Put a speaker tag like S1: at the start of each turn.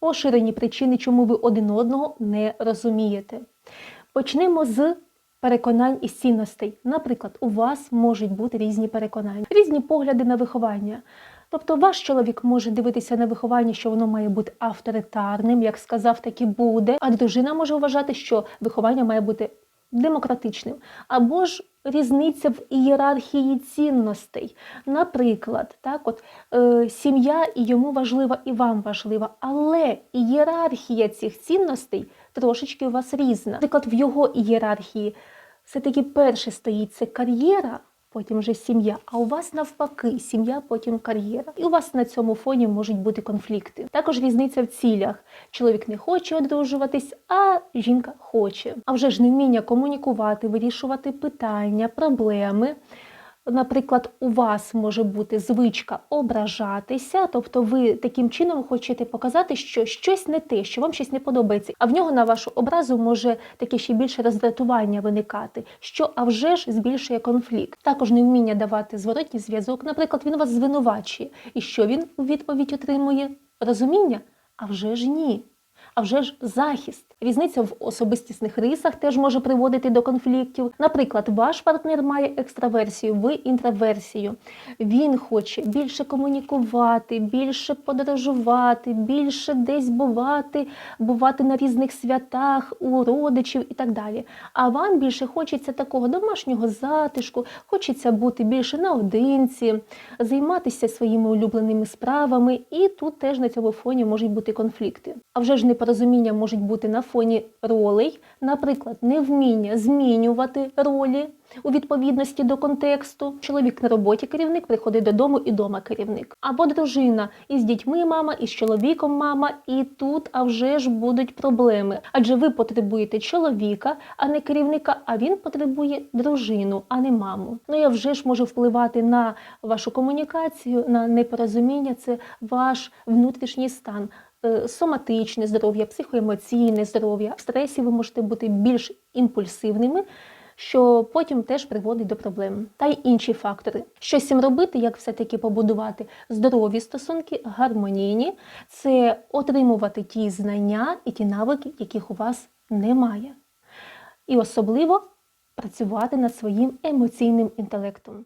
S1: поширені причини, чому ви один одного не розумієте. Почнемо з переконань і цінностей. Наприклад, у вас можуть бути різні переконання, різні погляди на виховання. Тобто ваш чоловік може дивитися на виховання, що воно має бути авторитарним, як сказав, так і буде. А дружина може вважати, що виховання має бути демократичним. Або ж різниця в ієрархії цінностей. Наприклад, так, от, е, сім'я і йому важлива, і вам важлива, але ієрархія цих цінностей трошечки у вас різна. Наприклад, в його ієрархії все-таки перше стоїть це кар'єра, потім вже сім'я. А у вас навпаки, сім'я, потім кар'єра. І у вас на цьому фоні можуть бути конфлікти. Також різниця в цілях. Чоловік не хоче одружуватись, а жінка хоче. А вже ж невміння комунікувати, вирішувати питання, проблеми. Наприклад, у вас може бути звичка ображатися, тобто ви таким чином хочете показати, що щось не те, що вам щось не подобається. А в нього на вашу образу може таке ще більше роздратування виникати, що а вже ж збільшує конфлікт. Також невміння давати зворотній зв'язок. Наприклад, він вас звинувачує. І що він у відповідь отримує? Розуміння? А вже ж ні. А вже ж захист. Різниця в особистісних рисах теж може приводити до конфліктів. Наприклад, ваш партнер має екстраверсію, ви інтроверсію. Він хоче більше комунікувати, більше подорожувати, більше десь бувати, бувати на різних святах, у родичів і так далі. А вам більше хочеться такого домашнього затишку, хочеться бути більше наодинці, займатися своїми улюбленими справами, і тут теж на цьому фоні можуть бути конфлікти. А вже ж непорозуміння можуть бути на фоні ролей, наприклад, невміння змінювати ролі у відповідності до контексту. Чоловік на роботі керівник приходить додому і дома керівник. Або дружина із дітьми мама, і з чоловіком мама, і тут а вже ж будуть проблеми. Адже ви потребуєте чоловіка, а не керівника, а він потребує дружину, а не маму. Ну я вже ж можу впливати на вашу комунікацію, на непорозуміння. Це ваш внутрішній стан соматичне здоров'я, психоемоційне здоров'я. В стресі ви можете бути більш імпульсивними, що потім теж приводить до проблем. Та й інші фактори. Що цим робити, як все-таки побудувати здорові стосунки, гармонійні, це отримувати ті знання і ті навики, яких у вас немає. І особливо працювати над своїм емоційним інтелектом.